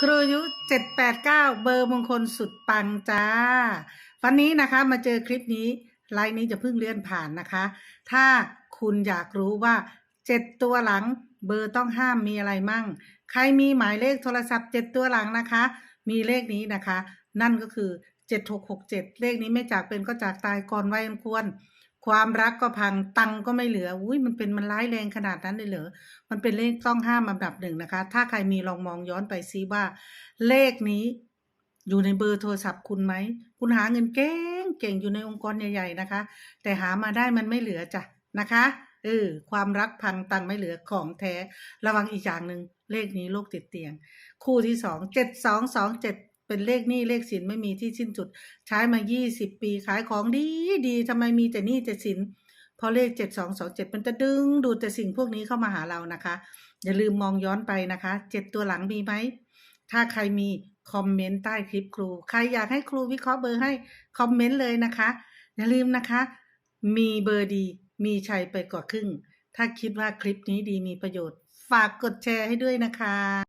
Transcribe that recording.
ครูยุเจ็ดแปดเก้าเบอร์มงคลสุดปังจ้า วันนี้นะคะมาเจอคลิปนี้ ไลน์นี้จะเพิ่งเลื่อนผ่านนะคะ ถ้าคุณอยากรู้ว่าเจ็ดตัวหลังเบอร์ต้องห้ามมีอะไรมั่ง ใครมีหมายเลขโทรศัพท์เจ็ดตัวหลังนะคะ มีเลขนี้นะคะ นั่นก็คือเจ็ดหกหกเจ็ดเลขนี้ไม่จากเป็นก็จากตายก่อนวัยอันควร ความรักก็พังตังก็ไม่เหลืออุ้ยมันเป็นมันร้ายแรงขนาดนั้นเลยเหรอมันเป็นเลขต้องห้ามอันดับหนึ่งนะคะ ถ้าใครมีลองมองย้อนไปซิว่า เลขนี้อยู่ในเบอร์โทรศัพท์คุณไหม คุณหาเงินเก่งเก่งอยู่ในองค์กรใหญ่ๆนะคะ แต่หามาได้มันไม่เหลือจ้ะนะคะเออความรักพังตังไม่เหลือของแท้ ระวังอีกอย่างหนึ่งเลขนี้โรคติดเตียง คู่ที่สองเจ็ดสองสองเจ็ด เป็นเลขหนี้เลขสินไม่มีที่สิ้นสุด ใช้มายี่สิบปีขายของดีดีทำไมมีแต่หนี้แต่สินพราะเลขเจ็ดสองสองเจ็ดมันจะดึงดูดแต่สิ่งพวกนี้เข้ามาหาเรานะคะ อย่าลืมมองย้อนไปนะคะเจ็ดตัวหลังมีไหม ถ้าใครมีคอมเมนต์ใต้คลิปครู ใครอยากให้ครูวิเคราะห์เบอร์ให้คอมเมนต์เลยนะคะ อย่าลืมนะคะ มีเบอร์ดี มีชัยไปกว่าครึ่ง ถ้าคิดว่าคลิปนี้ดีมีประโยชน์ ฝากกดแชร์ให้ด้วยนะคะ